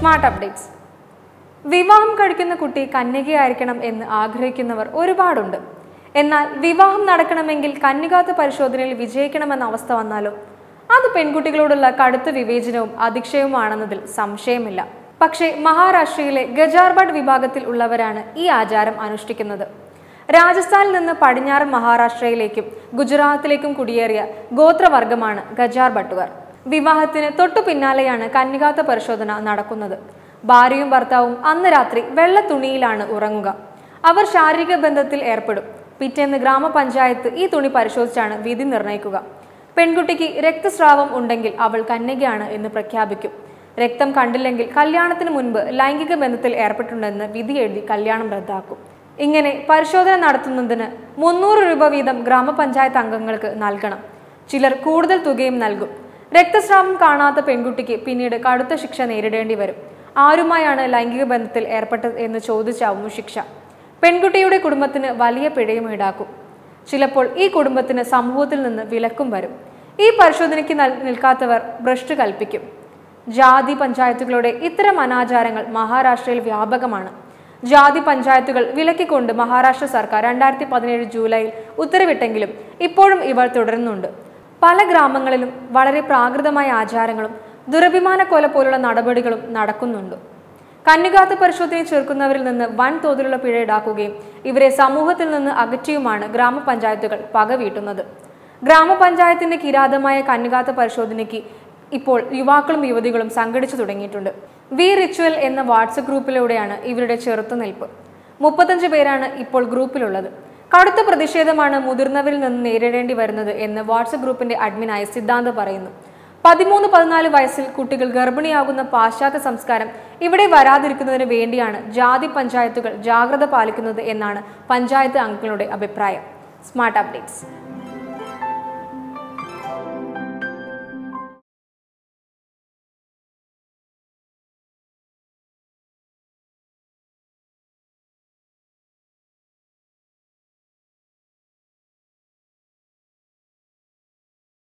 Smart updates. വിവാഹം കഴിക്കുന്ന കുട്ടി കന്യകയായിരിക്കണം എന്ന് ആഗ്രഹിക്കുന്നവർ ഒരുപാടുണ്ട്. എന്നാൽ വിവാഹം നടക്കണമെങ്കിൽ കന്യകാത്ത പരിശോധനയിൽ വിജയിക്കണമെന്ന അവസ്ഥ വന്നാലോ അത് പെൺകുട്ടികളോടുള്ള കടുത്ത വിവേചനവും അധിക്ഷയവുമാണെന്നതിൽ സംശയമില്ല. പക്ഷേ മഹാരാഷ്ട്രയിലെ ഗജാർബഡ് വിഭാഗത്തിൽ ഉള്ളവരാണ് ഈ ആചാരം അനുഷ്ഠിക്കുന്നത്. രാജസ്ഥാനിൽ നിന്ന് പടിഞ്ഞാറൻ മഹാരാഷ്ട്രയിലേക്കും ഗുജറാത്തിലേക്കും കുടിയേറിയ ഗോത്രവർഗമാണ് ഗജാർ ഭട്ടുകാർ വിവാഹത്തിന് തൊട്ടു പിന്നാലെയാണ് കന്യകാത്ത പരിശോധന നടക്കുന്നത്. ഭാര്യയും ഭർത്താവും അന്ന് രാത്രി വെള്ള തുണിയിലാണ് ഉറങ്ങുക. അവർ ശാരീരിക ബന്ധത്തിൽ ഏർപ്പെടും. പിറ്റേന്ന് ഗ്രാമപഞ്ചായത്ത് ഈ തുണി പരിശോധിച്ചാണ് വിധി നിർണയിക്കുക. പെൺകുട്ടിക്ക് രക്തസ്രാവം ഉണ്ടെങ്കിൽ അവൾ കന്യകയാണ് എന്ന് പ്രഖ്യാപിക്കും. രക്തം കണ്ടില്ലെങ്കിൽ കല്യാണത്തിന് മുൻപ് ലൈംഗിക ബന്ധത്തിൽ ഏർപ്പെട്ടുണ്ടെന്ന് വിധി എഴുതി കല്യാണം റദ്ദാക്കും. ഇങ്ങനെ പരിശോധന നടത്തുന്നതിന് മുന്നൂറ് രൂപ വീതം ഗ്രാമപഞ്ചായത്ത് അംഗങ്ങൾക്ക് നൽകണം. ചിലർ കൂടുതൽ തുകയും നൽകും. രക്തസ്രാവം കാണാത്ത പെൺകുട്ടിക്ക് പിന്നീട് കടുത്ത ശിക്ഷ നേരിടേണ്ടി വരും. ആരുമായാണ് ലൈംഗിക ബന്ധത്തിൽ ഏർപ്പെട്ടത് എന്ന് ചോദിച്ചാവും ശിക്ഷ. പെൺകുട്ടിയുടെ കുടുംബത്തിന് വലിയ പിഴയും ഈടാക്കും. ചിലപ്പോൾ ഈ കുടുംബത്തിന് സമൂഹത്തിൽ നിന്ന് വിലക്കും വരും. ഈ പരിശോധനയ്ക്ക് നിൽക്കാത്തവർ ഭ്രഷ്ട് കൽപ്പിക്കും. ജാതി പഞ്ചായത്തുകളുടെ ഇത്തരം അനാചാരങ്ങൾ മഹാരാഷ്ട്രയിൽ വ്യാപകമാണ്. ജാതി പഞ്ചായത്തുകൾ വിലക്കിക്കൊണ്ട് മഹാരാഷ്ട്ര സർക്കാർ രണ്ടായിരത്തി പതിനേഴ് ജൂലൈയിൽ ഉത്തരവിട്ടെങ്കിലും ഇപ്പോഴും ഇവർ തുടരുന്നുണ്ട്. പല ഗ്രാമങ്ങളിലും വളരെ പ്രാകൃതമായ ആചാരങ്ങളും ദുരഭിമാന കൊല പോലുള്ള നടപടികളും നടക്കുന്നുണ്ട്. കന്യകാത്ത പരിശോധനയിൽ ചേർക്കുന്നവരിൽ നിന്ന് വൻ തോതിലുള്ള പിഴ ഈടാക്കുകയും ഇവരെ സമൂഹത്തിൽ നിന്ന് അകറ്റിയുമാണ് ഗ്രാമപഞ്ചായത്തുകൾ പകവീട്ടുന്നത്. ഗ്രാമപഞ്ചായത്തിന്റെ കിരാതമായ കന്യകാത്ത പരിശോധനയ്ക്ക് ഇപ്പോൾ യുവാക്കളും യുവതികളും സംഘടിച്ചു തുടങ്ങിയിട്ടുണ്ട്. വി റിച്വൽ എന്ന വാട്സപ്പ് ഗ്രൂപ്പിലൂടെയാണ് ഇവരുടെ ചെറുത്തുനിൽപ്പ്. മുപ്പത്തഞ്ച് പേരാണ് ഇപ്പോൾ ഗ്രൂപ്പിലുള്ളത്. കടുത്ത പ്രതിഷേധമാണ് മുതിർന്നവരിൽ നിന്ന് നേരിടേണ്ടി വരുന്നത് എന്ന് വാട്സപ്പ് ഗ്രൂപ്പിന്റെ അഡ്മിനായ സിദ്ധാന്ത് പറയുന്നു. പതിമൂന്ന് പതിനാല് വയസ്സിൽ കുട്ടികൾ ഗർഭിണിയാകുന്ന പാശ്ചാത്യ സംസ്കാരം ഇവിടെ വരാതിരിക്കുന്നതിന് വേണ്ടിയാണ് ജാതി പഞ്ചായത്തുകൾ ജാഗ്രത പാലിക്കുന്നത് എന്നാണ് പഞ്ചായത്ത് അംഗങ്ങളുടെ അഭിപ്രായം. Smart updates